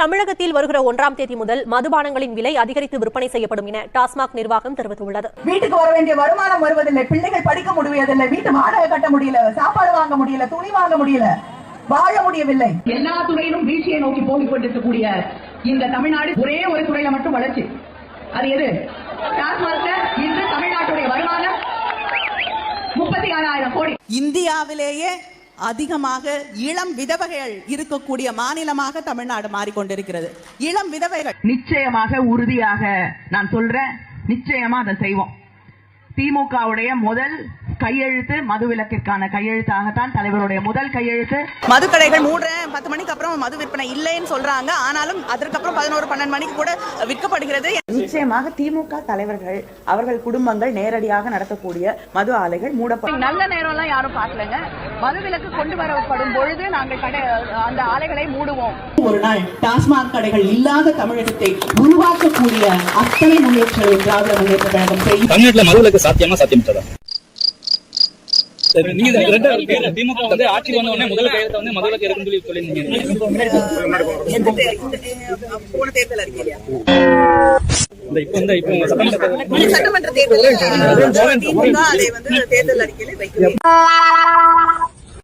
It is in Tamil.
தமிழகத்தில் வருகிற ஒன்றாம் தேதி முதல் மதுபானங்களின் விலை அதிகரித்து விற்பனை செய்யப்படும் என டாஸ்மாக் நிர்வாகம் தெரிவித்துள்ளது. வீட்டுக்கு வர வேண்டிய வருமானம் வருவதில்லை. பிள்ளைகள் படிக்க முடியவில்லை வீட்டு வாடகை கட்ட முடியல. சாப்பாடு வாங்க முடியல. துணி வாங்க முடியல. வாழ முடியவில்லை. எல்லா துறையிலும் வீழ்ச்சியை நோக்கி போகிக் கொண்டிருக்கக்கூடிய இந்த தமிழ்நாடு ஒரே ஒரு துறையில மட்டும் வளர்ச்சி. அது எது? டாஸ்மாக்ல இன்று தமிழ்நாட்டுடைய வருமானம் முப்பத்தி ஆறாயிரம் கோடி. இந்தியாவிலேயே அதிகமாக இளம் விதவைகள் இருக்கக்கூடிய மாநிலமாக தமிழ்நாடு மாறிக்கொண்டிருக்கிறது. இளம் விதவைகள். நிச்சயமாக உறுதியாக நான் சொல்றேன் நிச்சயமா அதை செய்வோம். திமுகவுடைய முதல் கையெழுத்து மதுவிலக்கிற்கான கையெழுத்தாகத்தான் தலைவருடைய முதல் கையெழுத்து. மதுக்கடைகள் மூடுறேன் பத்து மணிக்கு அப்புறம் மது விற்பனை இல்லைன்னு சொல்றாங்க. ஆனாலும் அதற்கப்புறம் பதினோரு பன்னெண்டு மணிக்கு கூட விற்கப்படுகிறது. நிச்சயமாக திமுக தலைவர்கள் அவர்கள் குடும்பங்கள் நேரடியாக நடத்தக்கூடிய மது ஆலைகள் மூடப்படும் நல்ல நேரம்லாம் யாரும் பார்க்கலங்க. மதுவிலக்கு கொண்டு வரப்படும் பொழுது நாங்கள் கடை அந்த ஆலைகளை மூடுவோம். ஒரு நாள் டாஸ்மாக் கடைகள் இல்லாத தமிழகத்தை உருவாக்கக்கூடிய அத்தனை முயற்சிகளை திராவிட முன்னேற்ற கழகம் செய்யும். தமிழ்நாட்டுல மதுவிலக்கு சாத்தியமா சாத்தியமற்றதா சரி, நீங்க இந்த ரெண்டாவது திமுக வந்து ஆட்சி வந்த உடனே முதல் கையெழுத்த வந்து மதுவிலக்கு இருக்குன்னு சொல்லி சொல்லியிருந்தீங்க. போன தேர்தல் அறிக்கையில இந்த இப்போ இந்த இப்போ சட்டமன்ற தேர்தல் அதை வந்து தேர்தல் அறிக்கையில வைக்கிறது